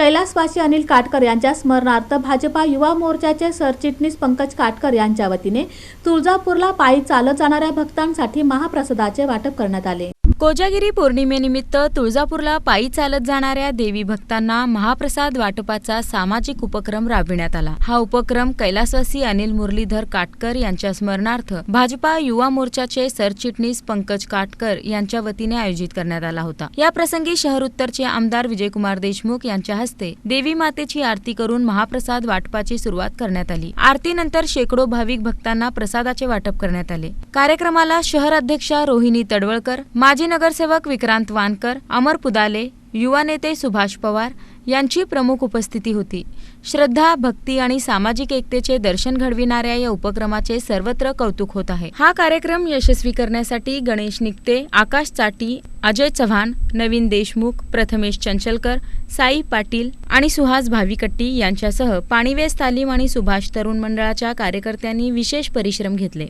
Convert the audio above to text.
कैलासवासी अनिल काटकर यांच्या स्मरणार्थ भाजपा युवा मोर्चाचे सरचिटणीस पंकज काटकर यांच्या वतीने तुळजापूरला पायी चालत जाणाऱ्या भक्तांसाठी महाप्रसादाचे वाटप करण्यात आले. कोजागिरी पौर्णिमेनिमित्त तुळजापूरला पायी चालत जाणाऱ्या देवी भक्तांना महाप्रसाद वाटपाचा सामाजिक उपक्रम राबविण्यात आला. हा उपक्रम कैलासवासी अनिल मुरलीधर काटकर यांच्या स्मरणार्थ भाजपा युवा मोर्चाचे सरचिटणीस पंकज काटकर यांच्या वतीने आयोजित करण्यात आला होता. या प्रसंगी शहर उत्तरचे आमदार विजयकुमार देशमुख यांच्या हस्ते देवी मातेची आरती करून महाप्रसाद वाटपाची सुरुवात करण्यात आली. आरतीनंतर शेकडो भाविक भक्तांना प्रसादाचे वाटप करण्यात आले. कार्यक्रमाला शहर अध्यक्षा रोहिणी तडवळकर माजी नगरसेवक विक्रांत वानकर अमर पुदाले युवा नेते सुभाष पवार यांची प्रमुख उपस्थिती होती. श्रद्धा भक्ती आणि सामाजिक एकतेचे दर्शन घडविणाऱ्या या उपक्रमाचे सर्वत्र कौतुक होत आहे. हा कार्यक्रम यशस्वी करण्यासाठी गणेश निकते आकाश चाटी अजय चव्हाण नवीन देशमुख प्रथमेश चंचलकर साई पाटील आणि सुहास भाविकट्टी यांच्यासह पाणीवेस तालीम आणि सुभाष तरुण मंडळाच्या कार्यकर्त्यांनी विशेष परिश्रम घेतले.